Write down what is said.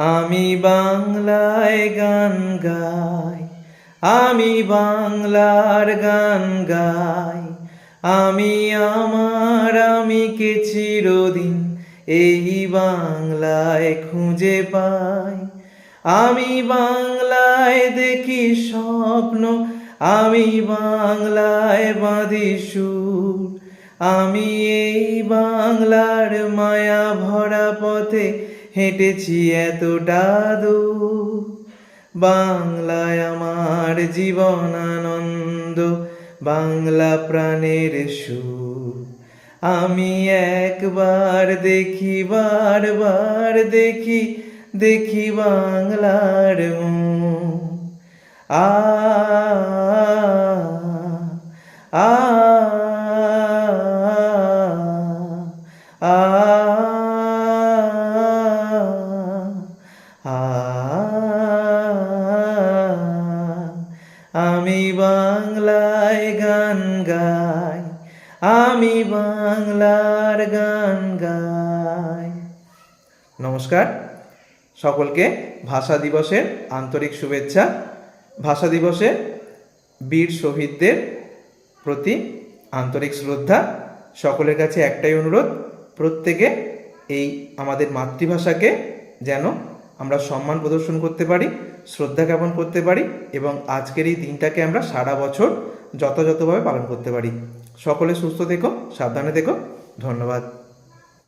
আমি বাংলায় গান গাই, আমি বাংলার গান গাই। আমি আমার, আমি কে চিরদিন এই বাংলায় খুঁজে পাই। আমি বাংলায় দেখি স্বপ্ন, আমি বাংলায় বাঁধি সুর। আমি এই বাংলার মায়া ভরা পথে হেঁটেছি এতটা দূর। বাংলায় আমার জীবন আনন্দ, বাংলা প্রাণের সুর। আমি একবার দেখি, বারবার দেখি দেখি বাংলার মু আ আমি বাংলায় গান গাই, আমি বাংলার গান গাই। নমস্কার। সকলকে ভাষা দিবসের আন্তরিক শুভেচ্ছা। ভাষা দিবসে বীর শহীদদের প্রতি আন্তরিক শ্রদ্ধা। সকলের কাছে একটাই অনুরোধ, প্রত্যেকে এই আমাদের মাতৃভাষাকে যেন আমরা সম্মান প্রদর্শন করতে পারি, শ্রদ্ধা জ্ঞাপন করতে পারি এবং আজকের এই দিনটাকে আমরা সারা বছর যথাযথভাবে পালন করতে পারি। সকলে সুস্থ থেকো, সাবধানে থেকো। ধন্যবাদ।